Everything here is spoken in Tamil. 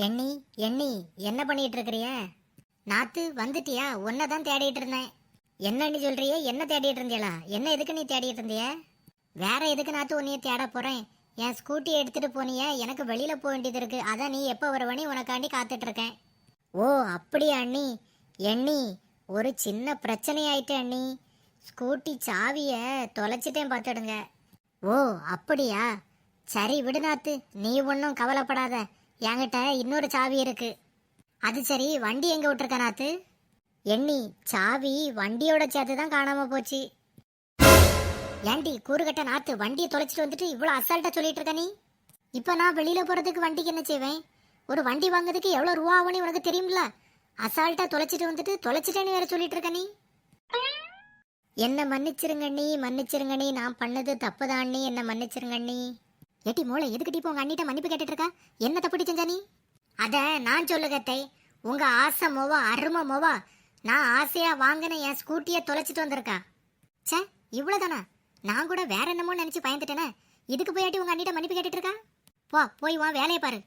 எண்ணி எண்ணி என்ன பண்ணிட்டு இருக்கிறிய நாத்து வந்துட்டியா? உன்னை தான் தேடிட்டு இருந்தேன் என்னன்னு சொல்றிய என்ன தேடிட்டு இருந்தியலா என்ன எதுக்கு நீ தேடிட்டு இருந்திய வேற எதுக்கு நாத்து உன்னைய தேட போறேன்? என் ஸ்கூட்டி எடுத்துட்டு போனிய எனக்கு வெளியில போக வேண்டியது இருக்கு அதான் நீ எப்போ வருவனே உனக்காண்டி காத்துட்டு இருக்கேன் ஓ அப்படியா அண்ணி? எண்ணி ஒரு சின்ன பிரச்சனை ஆயிட்டு அண்ணி. ஸ்கூட்டி சாவிய தொலைச்சிட்டேன் பார்த்துடுங்க ஓ அப்படியா? சரி விடுநாத்து நீ ஒன்றும் கவலைப்படாத. என்கிட்ட இன்னொரு சாவி இருக்கு. அது சரி வண்டி எங்க விட்டுருக்க நாத்து? எண்ணி சாவி வண்டியோட சேர்த்து தான் காணாம போச்சு. ஏண்டி கூறுகட்ட நாத்து வண்டியை தொலைச்சிட்டு வந்துட்டு இவ்வளோ அசால்ட்டா சொல்லிட்டு இருக்க நீ? இப்போ நான் வெளியில போறதுக்கு வண்டிக்கு என்ன செய்வேன்? ஒரு வண்டி வாங்குறதுக்கு எவ்வளோ ரூபா ஆகும்னு உனக்கு தெரியும்ல? அசால்ட்டா தொலைச்சிட்டு வந்துட்டு தொலைச்சிட்டேன்னு வேற சொல்லிட்டு இருக்க நீ? என்ன மன்னிச்சிருங்க நீ மன்னிச்சிருங்க நீ நான் பண்ணது தப்புதான் நீ என்ன மன்னிச்சிருங்க நீ எட்டி மூளை எதுக்கு இப்போ உங்க அண்ணிட்ட மன்னிப்பு கேட்டுட்டு இருக்கா? என்ன தப்புடி செஞ்சா நீ? அத நான் சொல்லுகத்தை உங்க ஆசை மோவா அருமை மோவா. நான் ஆசையா வாங்கின என் ஸ்கூட்டியை தொலைச்சிட்டு வந்திருக்கா. ச்சே இவ்வளவுதானா? நான் கூட வேற என்னமோ நினைச்சு பயந்துட்டேனே. இதுக்கு போயாட்டி உங்க அண்ணிட்ட மன்னிப்பு கேட்டுட்டு இருக்கா? போ போய் வா வேலையை பாரு.